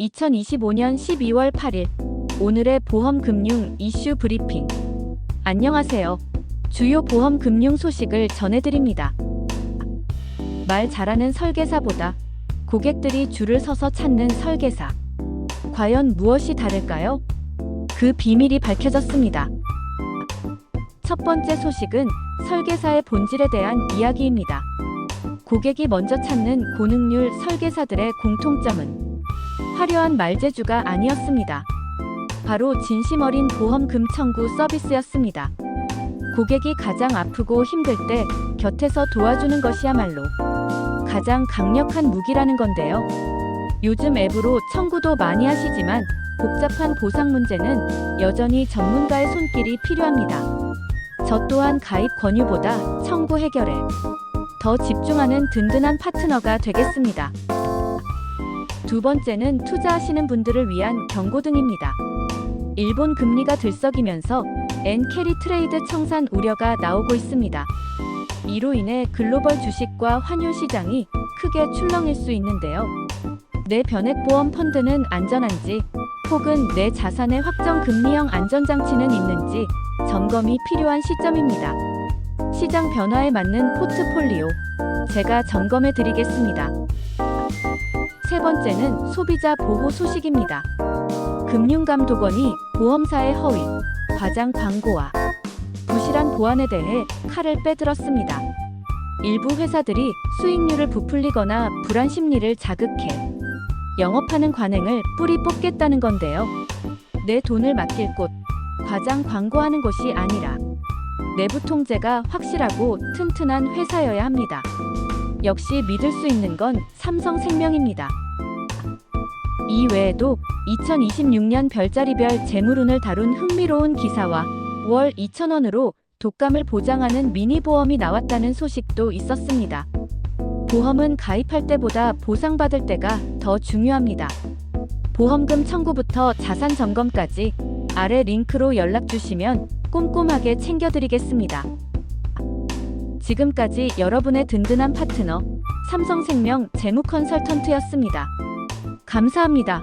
2025년 12월 8일 오늘의 보험 금융 이슈 브리핑. 안녕하세요. 주요 보험 금융 소식을 전해드립니다. 말 잘하는 설계사보다 고객들이 줄을 서서 찾는 설계사. 과연 무엇이 다를까요? 그 비밀이 밝혀졌습니다. 첫 번째 소식은 설계사의 본질에 대한 이야기입니다. 고객이 먼저 찾는 고능률 설계사들의 공통점은 화려한 말재주가 아니었습니다. 바로 진심 어린 보험금 청구 서비스였습니다. 고객이 가장 아프고 힘들 때 곁에서 도와주는 것이야말로 가장 강력한 무기라는 건데요. 요즘 앱으로 청구도 많이 하시지만 복잡한 보상 문제는 여전히 전문가의 손길이 필요합니다. 저 또한 가입 권유보다 청구 해결에 더 집중하는 든든한 파트너가 되겠습니다. 두 번째는 투자하시는 분들을 위한 경고등입니다. 일본 금리가 들썩이면서 엔캐리 트레이드 청산 우려가 나오고 있습니다. 이로 인해 글로벌 주식과 환율 시장이 크게 출렁일 수 있는데요. 내 변액보험 펀드는 안전한지 혹은 내 자산의 확정 금리형 안전장치는 있는지 점검이 필요한 시점입니다. 시장 변화에 맞는 포트폴리오 제가 점검해 드리겠습니다. 세 번째는 소비자 보호 소식입니다. 금융감독원이 보험사의 허위, 과장 광고와 부실한 보안에 대해 칼을 빼들었습니다. 일부 회사들이 수익률을 부풀리거나 불안 심리를 자극해 영업하는 관행을 뿌리 뽑겠다는 건데요. 내 돈을 맡길 곳, 과장 광고하는 곳이 아니라 내부 통제가 확실하고 튼튼한 회사여야 합니다. 역시 믿을 수 있는 건 삼성생명입니다. 이 외에도 2026년 별자리별 재물운을 다룬 흥미로운 기사와 월 2,000원으로 독감을 보장하는 미니보험이 나왔다는 소식도 있었습니다. 보험은 가입할 때보다 보상받을 때가 더 중요합니다. 보험금 청구부터 자산 점검까지 아래 링크로 연락 주시면 꼼꼼하게 챙겨드리겠습니다. 지금까지 여러분의 든든한 파트너 삼성생명 재무 컨설턴트였습니다. 감사합니다.